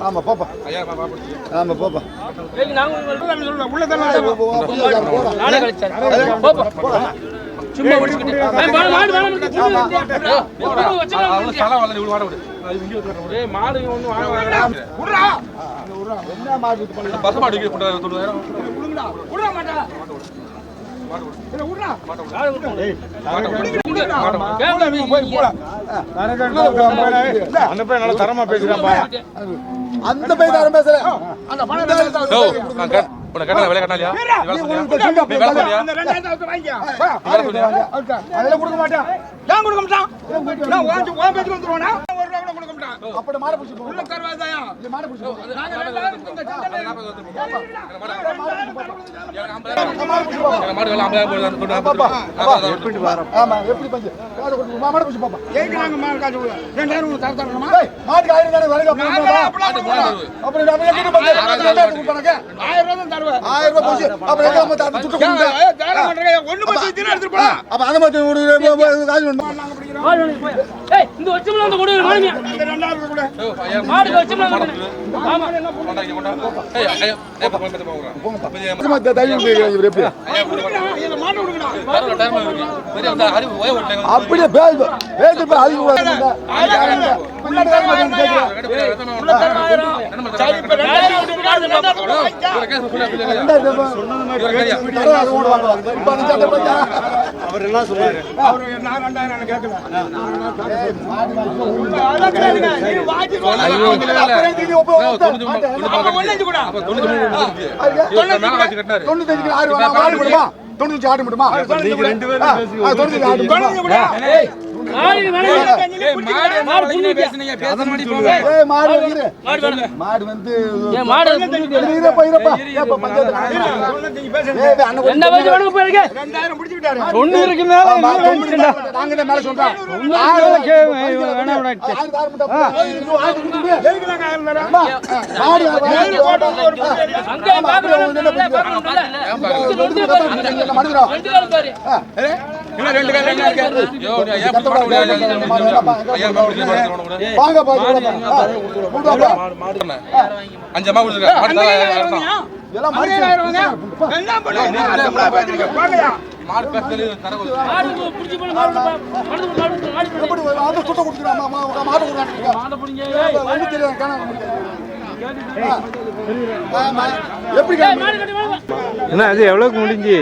ஆமா போப்பா. ஆமா போப்பா. சும்மா மாடு மாடு மாடு அவனு தலை வளர்ந்து இவ்வளவு வாட விடு அது இங்க வந்து ஏய் மாடு ஒண்ணு? பசு மாடு அந்த பையன் நல்லா தரமா பேசுறாப்பா அந்த பையன் தரம் பேசுறேன் அந்த வேலை நீ வேலை அந்த வேலை அதெல்லாம் கொடுக்க மாட்டேன் கொடுக்க மாட்டான்? நான் ரூபா கூட கொடுக்க மாட்டான். அப்படி மாடை பிடிச்சி உள்ள மாடை பிடிச்சி நாங்க ரெண்டாயிரம் இந்த ஆமா எப்படி பஞ்சு பிடிச்சி பாப்பா நாங்க காசு தர தரணுமா? தானே பஞ்சு தருவேன். ரூபாய் போச்சு எங்க நம்ம கொடுங்க ஏய், பண்றீங்க. ஒண்ணு பத்து தினம் போலாம். அப்ப அந்த மாதிரி ஒரு காசு வேணும் நாங்க பிடிக்கிறோம். மாடு வாங்கி போய் ஏய் இந்த வச்சோம்ல அந்த கொடு அப்படியே பேசு பேசு போய் அந்த சட்டை பஞ்சா. அவரு நான் ரெண்டாயிரம் கேட்கல. தொண்ணூத்தஞ்சுக்கு ஆறு? தொண்ணூத்தஞ்சு ஆடு ஆ, தொண்ணூத்தஞ்சு ஆடு? மாடு வந்து மாடு ஒண்ணு இருக்கு மேல பாரு இன்னும் ரெண்டு கொடுத்துருக்கேன். மாடு பேசுறது தர மாடு புடிச்சு மாடு மாடு மாடு மாடு எப்படி கொடுத்துறாமா மாடு மாடு புடிங்க ஒண்ணு எப்படி என்ன அது எவ்வளவுக்கு முடிஞ்சு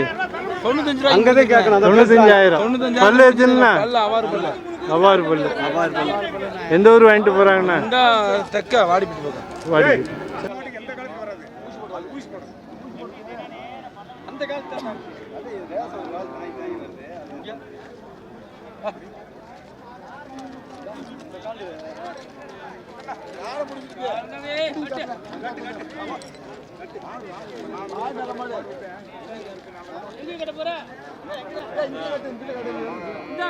அங்கதான் கேட்கணும். தொண்ணூத்தஞ்சாயிரம். பல்லு வச்சுன்னா? அவ்வாறு பல்லு. எந்த ஊர் வாங்கிட்டு போறாங்கண்ணா வாடி இந்தா.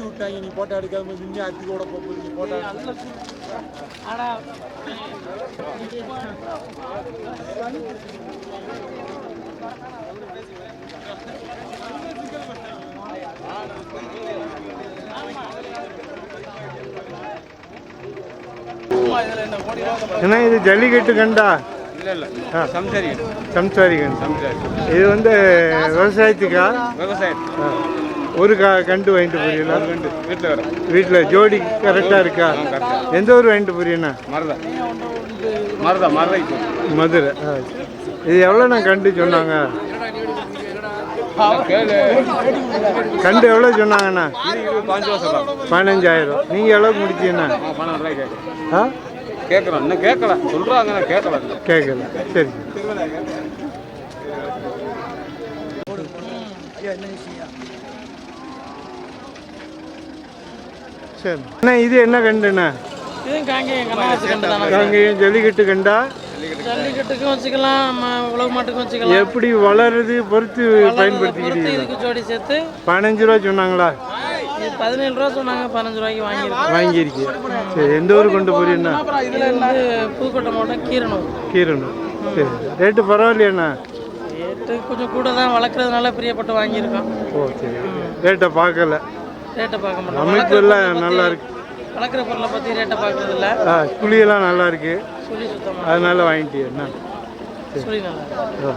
விட்டாங்க நீ போட்டோ எடுக்காம நீங்க அத்தி கூட போகுது நீ போட்டோ ஆனா ஏன்னா இது ஜல்லிக்கட்டு கண்டா? சம்சாரி இது வந்து விவசாயத்துக்கா? விவசாயம். ஒரு க கண்டு வாங்கிட்டு போறீங்களா? வீட்டில் ஜோடி கரெக்டாக இருக்கா? எந்த ஊர் வாங்கிட்டு போறீங்கண்ணா மருதா. மருதா மருதா இப்போ. மதுரை. இது எவ்வளோண்ணா கண்டு சொன்னாங்க? கண்டு எவ்வளோ சொன்னாங்கண்ணா பதினஞ்சாயிரம். நீங்கள் எவ்வளோக்கு முடிச்சீங்கண்ணா ஆ? கேட்குறோம் இன்னும் கேட்கல. சொல்கிறாங்க நான் கேட்கல. கேட்கல. சரி. சரி. அண்ணா இது என்ன கண்டுண்ணா காங்கேயம் ஜல்லிக்கட்டு கண்டா? ஜல்லிக்கட்டுக்கும் வச்சுக்கலாம் ம- உலக மாட்டுக்கும் வச்சுக்கலாம். எப்படி வளருது பொறுத்து பொறுத்து பயன்படுத்திக்கிறீங்க இதுக்கு ஜோடி சேர்த்து. பதினஞ்சு ரூபா சொன்னாங்களா? பதினேழு ரூபா சொன்னாங்க பதினஞ்சு ரூபாய்க்கு வாங்கியிருக்கோம். வாங்கியிருக்கீங்க சரி எந்த ஊர் கொண்டு போறீங்கண்ணா? இது வந்து புதுக்கோட்டை மாவட்டம் கீரனூர். கீரனூர் சரி ரேட்டு பரவாயில்லையாண்ணா? ரேட்டு கொஞ்சம் கூட தான் வளர்க்குறதுனால பிரியப்பட்டு வாங்கியிருக்கோம். ஓ சரி. ரேட்டை பார்க்கல. ரேட்டை பார்க்க மாட்டோம். அமைப்பு எல்லாம் நல்லா இருக்கு. வளர்க்குற பொருளை பற்றி ரேட்டை பார்க்குறது இல்லை ஆ குழியெல்லாம் நல்லா இருக்கு. சொல்லி சுத்தமாக அதனால வாங்கிட்டீங்கண்ணா சொல்லி நல்லா இருக்கு. ஆ.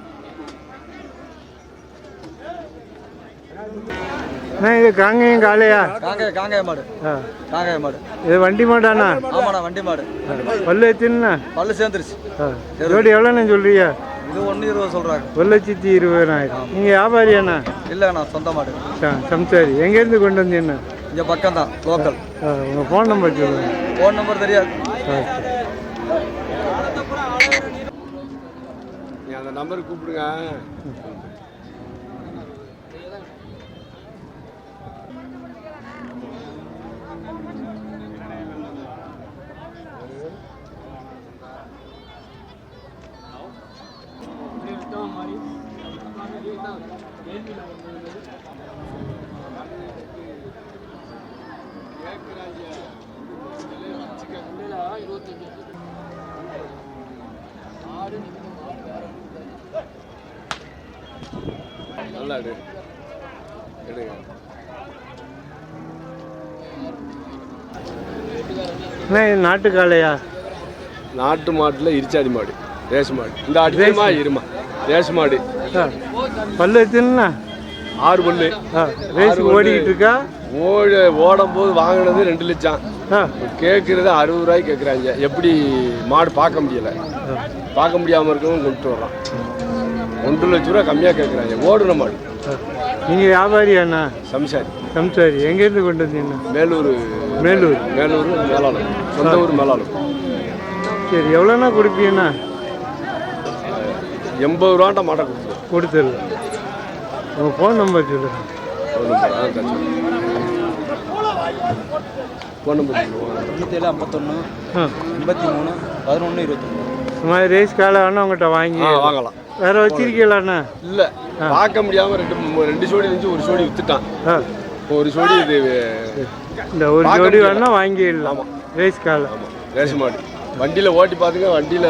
அண்ணா இது காங்கேயம் காளையா? காங்காய காங்காய மாடு. ஆ. காங்காய மாடு. இது வண்டி மாடாண்ணா? ஆமாண்ணா வண்டி மாடு. பல்லு எத்தினா பல்லு சேர்ந்துருச்சு. ஆ. ஜோடி எவ்வளோண்ணா சொல்றியா இது ஒன்று இருபது சொல்கிறாங்க ஒரு லட்சத்தி இருபதாயிரம். நீங்கள் வியாபாரியாண்ணா? இல்லைண்ணா சொந்த மாடு. சம்சாரி. எங்கேருந்து கொண்டு வந்தீங்கண்ணா? இங்கே பக்கம் தான் லோக்கல் உங்கள் ஃபோன் நம்பர் சொல்லுங்கள் ஃபோன் நம்பர் தெரியாது. அந்த நம்பருக்கு கூப்பிடுங்க. அண்ணா இது நாட்டு காளையா நாட்டு மாட்டில் இரிச்சாடி மாடு ரேஸ் மாடு. இந்த அடிமா இருமா. ரேஸ் மாடு. பல்லு எத்தினா ஆறு பல்லு. ரேஸுக்கு ஓடிக்கிட்டு இருக்கா? ஓட ஓடும் போது வாங்கினது ரெண்டு லட்சம். கேட்குறது அறுபது ரூபாய்க்கு கேட்குறாங்க எப்படி மாடு பார்க்க முடியல. பார்க்க முடியாமல் இருக்கவும் கொண்டு வர்றான். ஒன்றரை லட்ச ரூபா கம்மியாக கேட்குறாங்க ஓடுன மாடு. நீங்கள் வியாபாரியாண்ணா சம்சாரி. சம்சாரி. எங்கேருந்து கொண்டு வந்தீங்கண்ணா மேலூர் மேலூர். மேலூர் மேலாளம் சொந்த ஊர் மேலாளம் சரி எவ்வளோண்ணா கொடுப்பீங்கண்ணா? எண்பது ரூபாண்ட மாட்டை கொடுத்துருவோம் கொடுத்துடலாம் உங்கள் ஃபோன் நம்பர் சொல்லுங்கள் ஃபோன் நம்பர் சொல்லுவோம் தொண்ணூத்தேழு ஐம்பத்தொன்று ஆ. எண்பத்தி மூணு பதினொன்று இருபத்தொன்று இந்த மாதிரி ரேஸ் காலை வேணா உங்கள்கிட்ட வாங்கி ஆ வாங்கலாம். வேற வச்சிருக்கீங்களாண்ணா? இல்லை பார்க்க முடியாமல் ரெண்டு ரெண்டு சோடி இருந்துச்சு ஒரு சோடி வித்துட்டான். ஆ. ஒரு சோடி இது இந்த ஒரு ஜோடி. வேணா வாங்கிடலாம். ரேஸ் காலை ரேஷன் மாடு. வண்டியில் ஓட்டி பார்த்துங்க வண்டியில்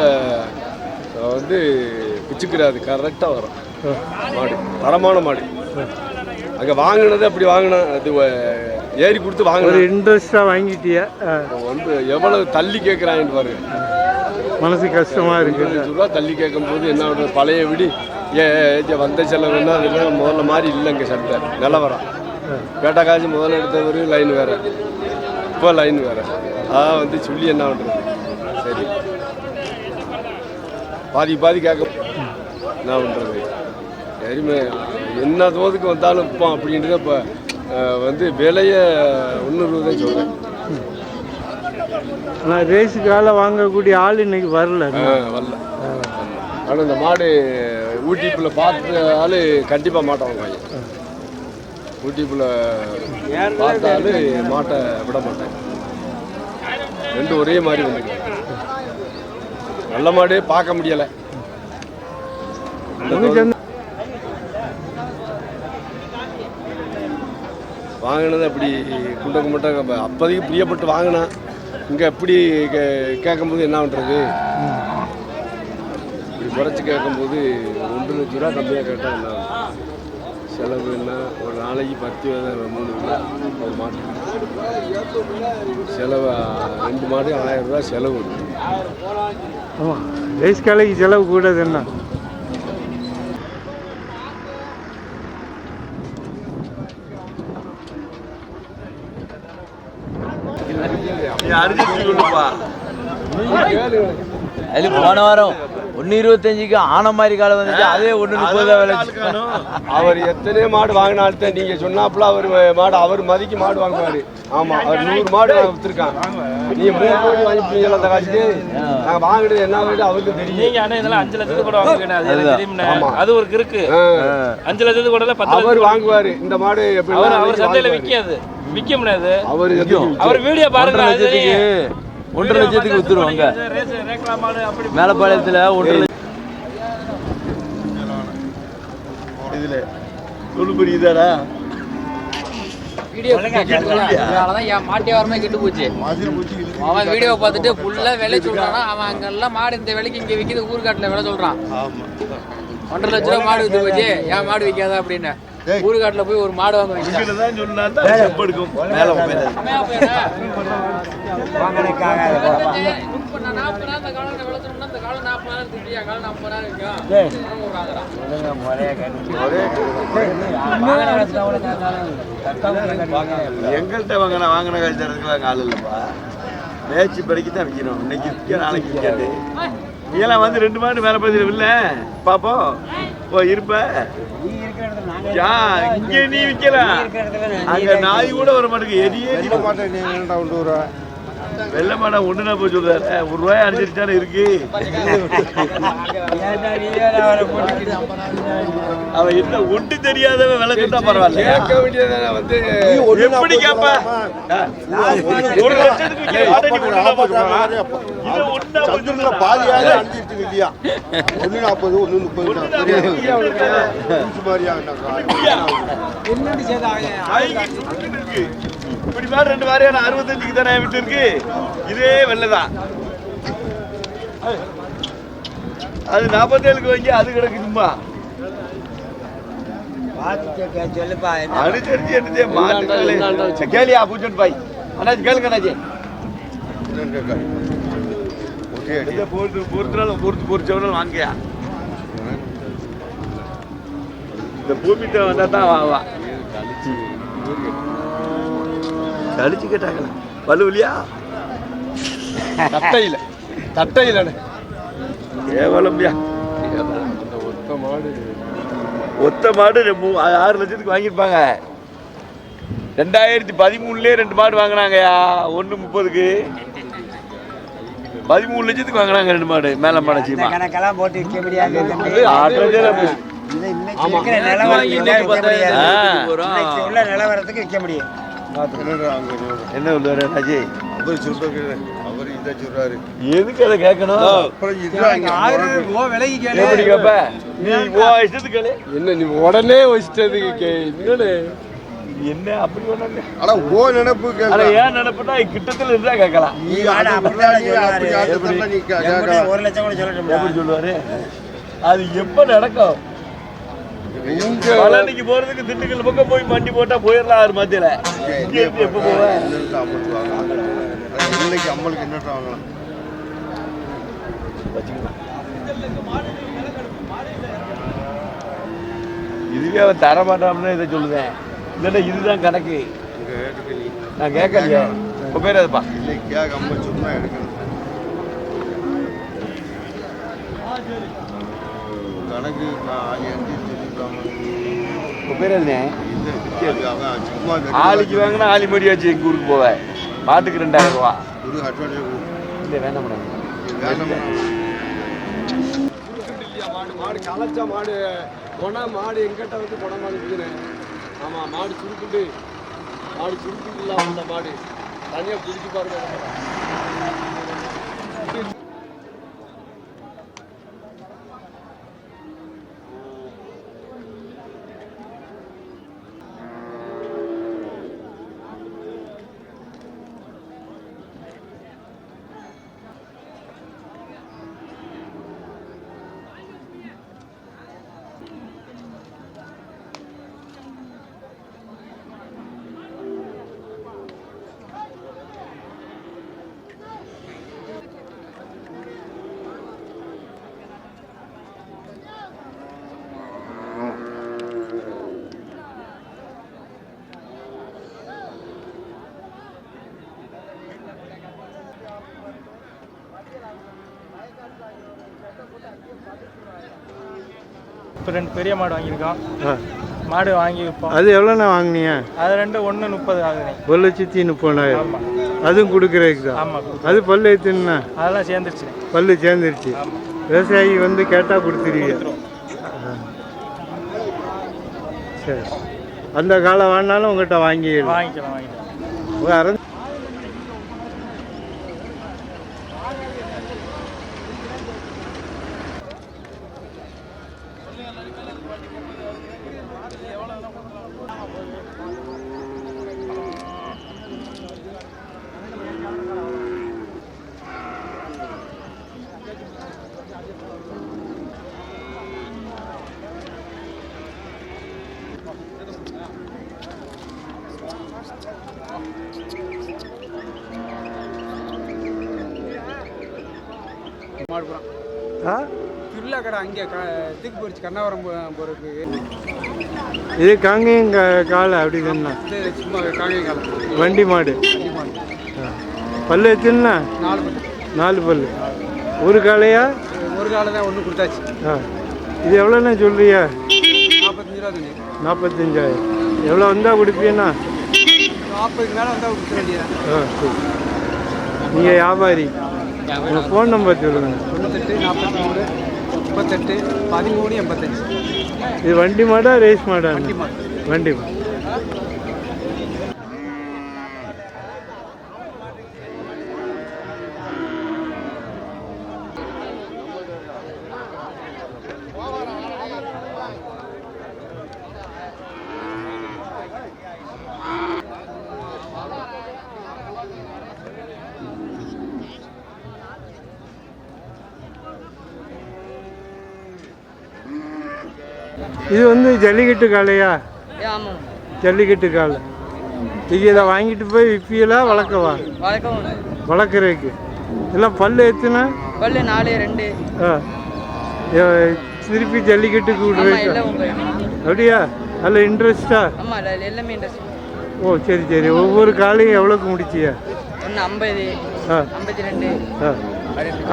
வந்து பிச்சுக்கிறாது கரெக்டாக வரும். மாடு. தரமான மாடு. அங்கே வாங்கினது அப்படி வாங்கினேன் அது ஏறி கொடுத்து ஒரு வாங்கினேன் இன்ட்ரெஸ்டாக வாங்கிட்டியா வந்து எவ்வளவு தள்ளி கேட்குறாங்கன்னு பாருங்க. மனசு கஷ்டமா இருக்கு இருபது ரூபா தள்ளி கேட்கும்போது என்ன பழைய விடி. ஏ ஏ, வந்த செலவுன்னா அதெல்லாம் முதல்ல மாதிரி இல்லைங்க சட்டை. நிலவரம். பேட்டா காசு முதல்ல எடுத்தவர் லைன் வேற. இப்போ லைன் வேற. அதான் வந்து சொல்லி என்ன பண்ணுறது சரி. பாதி பாதி கேட்க என்ன பண்ணுறது சரிமே என்ன தோதுக்கு வந்தாலும் இப்போ அப்படின்ட்டு இப்போ வந்து விலையை ஒன்று தான் சொல்கிறேன் ஆனால் ரேஸ் காலை வாங்கக்கூடிய ஆள் இன்னைக்கு வரல. வரல. ஆனால் இந்த மாடு ஊட்டிப்புல பார்த்த ஆளு கண்டிப்பாக மாட்டை வாங்குவாங்க ஊட்டிப்புல பார்த்த ஆளு மாட்டை விட மாட்டேன். ரெண்டும் ஒரே மாதிரி வந்து நல்ல மாடு பார்க்க முடியலை. வாங்கினது அப்படி குண்டக்க முட்டை அப்போதைக்கு பிரியப்பட்டு வாங்கினேன். இங்கே எப்படி கே- கேட்கும்போது என்ன பண்ணுறது இப்படி குறைச்சி கேட்கும்போது ஒன்று லட்ச ரூபா கம்மியாக கேட்டால் என்ன செலவு செலவுன்னா ஒரு நாளைக்கு பத்து மூணு கிலோ ஒரு மாட்டு செலவு ரெண்டு மாதம் ஆயிரம் ரூபா செலவு. ஆமாம் ரைஸ் காலைக்கு செலவு கூடாது என்ன? அது போன வாரம் ஒன்னு இருபத்தஞ்சுக்கு ஆன மாதிரி காலம் வந்துச்சு அதே ஒண்ணு முப்பது விளைச்சு அவர் எத்தனை மாடு வாங்கினால்தான் நீங்க சொன்னாப்புல அவர் மாடு அவர் மதிக்கு மாடு வாங்குவாரு. ஆமா அவர் நூறு மாடு வித்துருக்கான். நீங்க மூணு கோடி வாங்கிப்பீங்களா அந்த காசுக்கு? நாங்க வாங்கினது என்ன வாங்கிட்டு அவருக்கு தெரியும். நீங்க அண்ணா இதெல்லாம் அஞ்சு லட்சத்துக்கு கூட வாங்கிக்கணும் அது ஒரு இருக்கு. அஞ்சு லட்சத்துக்கு கூட பத்து அவர் வாங்குவாரு. இந்த மாடு எப்படி அவர் சந்தையில விக்காது. விக்க முடியாது அவர் அவர் வீடியோ பாருங்க ஒன்றரை லட்சத்துக்கு வித்துருவாங்க. மேலப்பாளையத்துல ஒன்றரை லட்சம் வீடியோ அதனாலதான் என் மாட்டே வரமே கெட்டு போச்சு. அவன் வீடியோ பார்த்துட்டு ஃபுல்லா விலை சொல்றானா அவன் அங்கெல்லாம் மாடு இந்த விலைக்கு இங்க விக்குது ஊர்காட்டுல விலை சொல்றான். ஒன்றரை லட்ச ரூபா மாடு வித்து போச்சு. ஏன் மாடு விற்காத அப்படின்னு. ஊர்காட்டுல போய் ஒரு மாடு வாங்க எங்கள்கிட்ட வாங்கின வாங்கின காசு தரதுக்குலாம் ஆள் இல்லைப்பா. மேய்ச்சி படிக்க தான் விற்கணும் இன்னைக்கு விற்க நாளைக்கு விற்காது நீலாம் வந்து ரெண்டு மாடு மேலே பதில் இல்லை பார்ப்போம் ஓ இருப்ப. இங்கே நீ விற்கலாம் அங்க நாய் கூட வர மாட்டேங்குது. எரியே நீ வெள்ளை மாடா ஒண்ணுனா போய் சொல்றாரு. ஒரு ரூபாய் அடிச்சிருச்சானே இருக்கு. அவன் என்ன ஒன்று தெரியாதவன் விலை சொன்னா பரவாயில்ல. கேட்க வேண்டியதானே வந்து எப்படி கேப்பா? ஒரு லட்சத்துக்கு? பாதியாக அனுப்பிட்டு இல்லையா ஒன்று நாற்பது ஒன்று முப்பது இருக்கு. இப்படி மாதிரி ரெண்டு வாரியான அறுபத்தஞ்சுக்கு தானே விட்டு இருக்கு இதே வெள்ளதான். அது நாற்பத்தேழுக்கு வாங்கி அது கிடக்கு சும்மா. அனுசரிச்சு என்னதே மாட்டு கேளியா பூஜன் பாய். அண்ணாச்சி கேளுங்க அண்ணாச்சி. பொறுத்து பொறுத்துனாலும் பொறுத்து பொறுத்தவனாலும் வாங்கியா? இந்த பூமிட்ட வந்தா தான் வா. வா கழிச்சு கேட்டாங்களா வலுவலியா? தட்டையில தட்டையில கேவலம்யா. ஒத்த மாடு ஒத்த மாடு ஆறு லட்சத்துக்கு வாங்கியிருப்பாங்க. ரெண்டாயிரத்தி பதிமூணுலயே ரெண்டு மாடு வாங்கினாங்கயா ஒன்று முப்பதுக்கு. பதிமூணு லட்சத்துக்கு வாங்கினாங்க ரெண்டு மாடு மேல மாடு சீமா. கணக்கெல்லாம் போட்டு விற்க முடியாது. உள்ள நிலவரத்துக்கு விற்க முடியும் என்ன சொல்லுவாரு அஜி அவர் சொல்றாரு அவர் இதை சொல்றாரு. எதுக்கு அதை கேட்கணும்? அப்புறம் இதுதான் விலைக்கு எப்படி கேப்ப? நீ ஓ இஷ்டத்துக்கு கேளு. என்ன நீ உடனே வச்சிட்டதுக்கு கே இன்னொன்னு என்ன அப்படி ஒண்ணு ஆனா ஓ நினைப்பு ஆனா கேட்கலாம் ஏன் நினைப்புனா கிட்டத்துல இருந்தா கேட்கலாம். நீ ஒரு லட்சம் கூட சொல்லட்டும் சொல்லுவாரு? அது எப்ப நடக்கும்? நீங்க பழனிக்கு போறதுக்கு திண்டுக்கல் பக்கம் போய் மண்டி போட்டா போயிடலாம் ஆறு மத்தியில. இங்க எப்ப போவேன் என்னட்டு அம்மளுக்கு வாங்கலாம் இன்னைக்கு அம்மளுக்கு என்னட்டு வாங்கலாம். இதுவே அவன் தர மாட்டான்னு இதை சொல்லுவேன் இல்லைன்னா இதுதான் கணக்கு. இங்க நான் கேட்கலையே? உங்க பேர் அதுப்பா இல்லை கேட்க அம்மா சொன்னா எடுக்கணும் கணக்கு நான் எந்த பேர் என்ன? சும்மா ஆளுக்கு வாங்கினா ஆளி மடி வச்சு ஊருக்கு போவேன் மாட்டுக்கு ரெண்டாயிரம் ரூபா. இல்லை வேண்டாம் மேடம். இல்லையா மாடு மாடு களைச்ச மாடு கொண்டா மாடு எங்கிட்ட வந்து கொண மாடு இருக்குதுன்னு ஆமாம் மாடு சுருக்குண்டு மாடு சுருக்குண்டு இல்லாமல் அந்த மாடு. தனியாக பிடிச்சி பாருங்க. இப்போ ரெண்டு பெரிய மாடு வாங்கியிருக்கோம். மாடு வாங்கி விற்போம். அது எவ்வளோண்ணா வாங்குனீங்க? அது ரெண்டு ஒன்று முப்பது ஆகுதுண்ணே. ஒரு லட்சத்தி முப்பதாயிரம். அதுவும் கொடுக்குறதுக்கு? தான் ஆமாம் அது பல்லு எத்துனா அதெல்லாம் சேர்ந்துருச்சுண்ணே பல்லு சேர்ந்துருச்சு. விவசாயி வந்து கேட்டால் கொடுத்துருவீங்க. சரி. அந்த காலம் வேணாலும் உங்கள்கிட்ட வாங்கிடலாம் வாங்கிக்கலாம் வாங்கிக்கலாம் உங்க அரை ஆ கடை அங்கே இதுக்கு போயிடுச்சு கண்ணாவரம் போகிறதுக்கு இது காங்கேயம் கா- காலை அப்படி தானே சும்மா காங்கேயம் வண்டி மாடு. பல்லு எத்துனா? நாலு மணி நாலு பல்லு. ஒரு காலையா? ஒரு காலம் தான் ஒன்று கொடுத்தாச்சு. ஆ. இது எவ்வளோண்ணா சொல்றியா நாற்பத்தஞ்சு ரூபா நாற்பத்தஞ்சாயிரம். எவ்வளோ வந்தால் கொடுப்பீண்ணா நாற்பதுக்கு மேலே வந்தால் ஆ சரி. நீங்கள் வியாபாரி. உங்கள் ஃபோன் நம்பர் சொல்லுங்கள் தொண்ணூத்தெட்டு நாற்பத்தி மூணு முப்பத்தெட்டு பதிமூணு எண்பத்தஞ்சு. இது வண்டி மாடா ரேஸ் மாடா? வண்டி மாடு. வண்டி மாடு. இது வந்து ஜல்லிக்கட்டு காளையா? ஜல்லிக்கட்டு காளை. இது இதை வாங்கிட்டு போய் விற்பியலா வளர்க்கவா? வளர்க்குறதுக்கு. எல்லாம் பல்லு எத்துனா? பல்லு நாலு ரெண்டு. ஆ. திருப்பி ஜல்லிக்கட்டுக்கு விடுறதுக்கு? அப்படியா? அதில் இன்ட்ரெஸ்டா எல்லாமே இன்ட்ரெஸ்ட் ஓ சரி சரி. ஒவ்வொரு காலையும் எவ்வளோக்கு முடிச்சியா? ஒன்று ஐம்பது ஆ. ஐம்பத்தி ரெண்டு ஆ.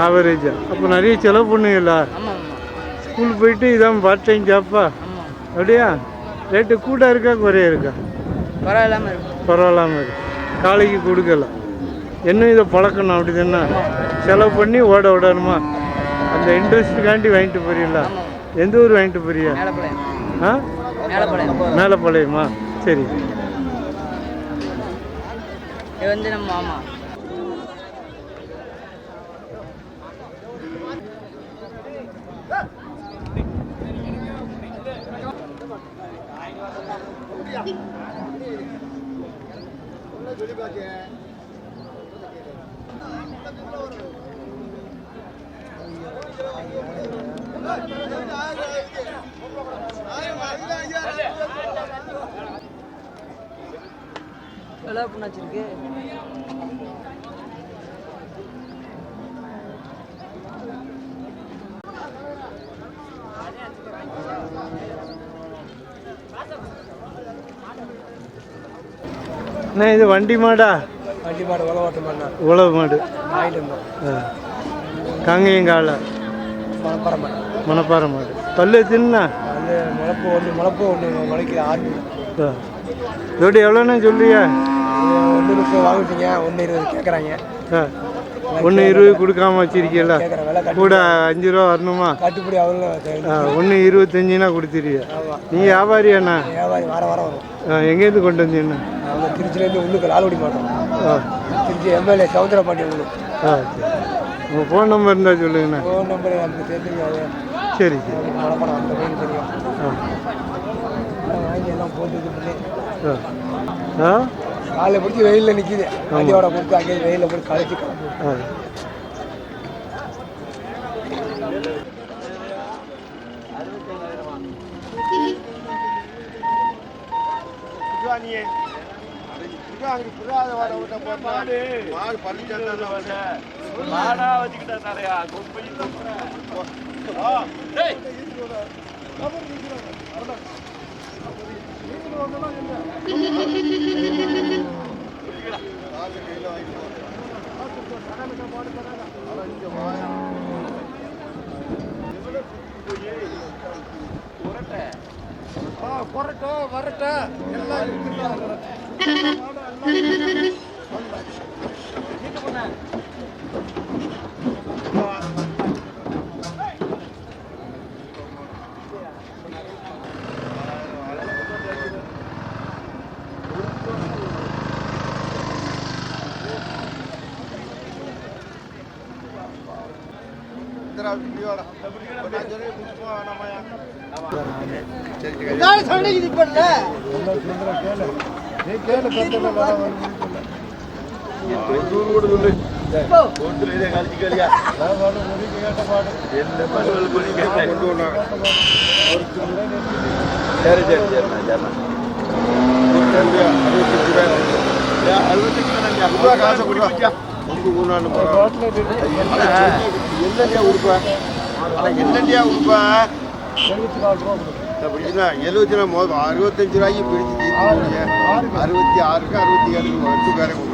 ஆவரேஜா அப்போ நிறைய செலவு பண்ணுவீங்களா? ஸ்கூல் போயிட்டு இதான் பார்ட் டைம் ஜாப்பா அப்படியா? ரேட்டு கூட இருக்கா குறைய இருக்கா? பரவாயில்லாமல் இருக்கும் பரவாயில்லாம இருக்கு. காலைக்கு கொடுக்கலாம் இன்னும் இதை பழக்கணும் அப்படி தானே செலவு பண்ணி ஓட விடணுமா அந்த இன்ட்ரெஸ்ட்டுக்காண்டி வாங்கிட்டு போறீங்களா? எந்த ஊர் வாங்கிட்டு போறியா ஆ? மேலப்பாளையமா. சரி. இது வந்து நம்ம மாமா எவ்வளோ புண்ணாச்சிருக்கு அண்ணா இது வண்டி மாடா? வண்டி மாடு உழவு மாடு. வாங்கிட்டு இருந்தோம் ஆ. காங்கேயங்கால? மணப்பாறை மாடு. மணப்பாறை மாடு. பல்லு தின்னா வந்து முளப்பு ஒன்று முளப்பு ஒன்று முளைக்கு ஆடு இதோட எவ்வளோண்ணா சொல்றியா ஒன்று முப்பது வாங்கிட்டீங்க ஒன்று இருபது கேட்குறாங்க ஒன்று இருபது கொடுக்காம கட்டு கூட அஞ்சு ரூபா வரணுமா? கட்டுப்படி ஆ ஒன்று இருபத்தஞ்சுனா கொடுத்துருவியா நீ வியாபாரியாண்ணா வியாபாரி வாரம் வாரம். வரும் எங்கேருந்து கொண்டு வந்தீங்கண்ணா அவங்க திருச்சிலேருந்து உள்ளுக்கு லால்குடி மாட்டோம் திருச்சி எம்எல்ஏ சவுந்தரபாண்டி உள்ளுக்கு ஆ சரி. உங்கள் ஃபோன் நம்பர் இருந்தால் சொல்லுங்கண்ணா. ஃபோன் நம்பர் நமக்கு தெரிஞ்சுக்காது சரி சரி. மனப்படம் அந்த தெரியும். வாங்கி எல்லாம் போட்டு இது பண்ணி. ஆ. ஆ? காலைல பிடிச்சி வெயிலில் நிற்கிது அடியோட கொடுத்து அங்கேயே வெயிலில் போய் கலைச்சி வச்சுக்கிட்டா வரட்டும் வரட்டும் எல்லாம் இருக்கிறாங்க சரி சரி சரிண்ணா சரிண்ணா அறுபத்தஞ்சு காசை என்னண்டியா உடுப்பா என்னண்டியா உடுப்பா எழுபத்தி நாலு ரூபா. அப்படின்னா எழுபத்தி நாலு மொதல் அறுபத்தஞ்சு ரூபாய்க்கு பிடிச்சி தீர்த்து அறுபத்தி ஆறுக்கு அறுபத்தி ஏழுக்கு வச்சுக்காரங்க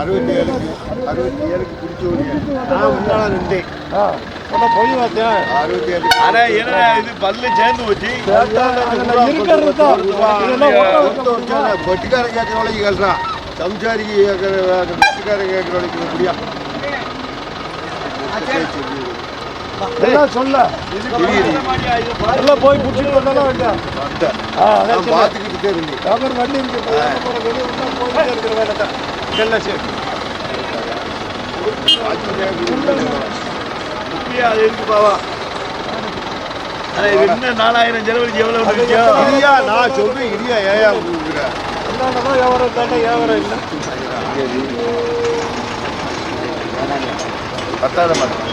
அறுபத்தி ஏழுக்கு அறுபத்தி ஏழுக்கு பிடிச்சி ஓடியா நான் முன்னால நின்றேன் பொய். அறுபத்தி ஏழு என்ன இது? பல்லு சேர்ந்து போச்சு. பட்டிக்காரன் சம்சாரி கேட்கற வரைக்கும் முடியா எல்லாம் சொல்ல? எல்லாம் போய் பிடிச்சிட்டு வந்தாலும் வேண்டாம் அதான். பார்த்துக்கிட்டே அப்புறம் வண்டி இருக்கு சரி அது இருக்கு பாவா இன்னும் நாலாயிரம் செலவழிச்சு எவ்வளவு இடியா நான் சொல்றேன் இடியா ஏயா என்னதான் வியாபாரம் தானே வியாபாரம் இல்லை. பத்தாத மாட்டேன்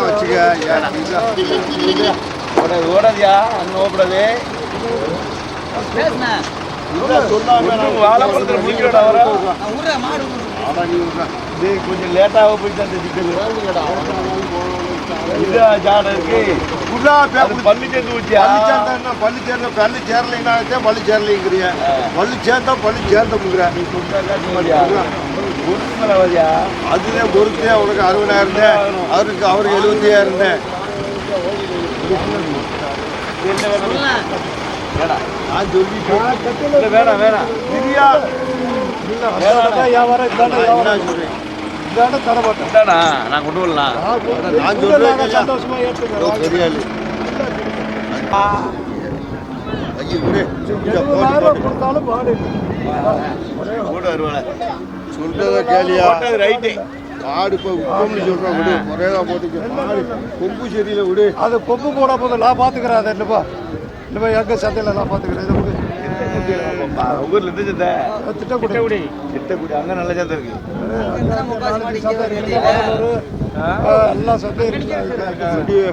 வச்சுக்க ஏன் ஓடாதியா? அங்கே ஓப்படாது வாழைப்பழத்தில் முடிக்கிறடா வர. இது கொஞ்சம் லேட்டாக போயிட்டு அந்த சிக்கல் இது ஜாட இருக்கு. அது பல்லு சேர்ந்து வச்சியா பல்லு சேர்ந்த பல்லு சேரலைன்னா பல்லு சேரலைங்கிறிய பல்லு சேர்த்தா பல்லு சேர்த்தமுங்கிற நீ சொன்னா அதுதான் பொறுத்தே உனக்கு அறுபதாயிரம் அவருக்கு அவருக்கு எழுபத்தி ஆயிரம் என்ன நான் சொல்லி வேணாம் வேணாம். அதான் வியாபாரம் இதான வியாபாரம் இதான தர மாட்டேன் நான் கொண்டு வரலாம் நான் நாங்கள் சொல்றேன் சந்தோஷமா தெரியாது ஐயோ கொடுத்தாலும் பாடு. கூட வருவாள சொல்றத கேளியா? ரைட்டு. ஆடு இப்போ உப்பம்னு சொல்றோம் விடு. முறையாக போட்டுக்க. மாடு கொம்பு சரியில்லை விடு. அது கொம்பு போட போது நான் பார்த்துக்கிறேன் அதை. இல்லைப்பா இல்லைப்பா எங்கள் சந்தையில் நான் பார்த்துக்கிறேன் இதை விடு ஊர்ல இருந்து சந்தை. திட்டக்குடி. திட்டக்குடி அங்க நல்ல சந்தை இருக்கு. நாளைக்கு சந்தை இருக்கு கடலூர், ஆ, எல்லா சந்தையும் இருக்கு அப்படியே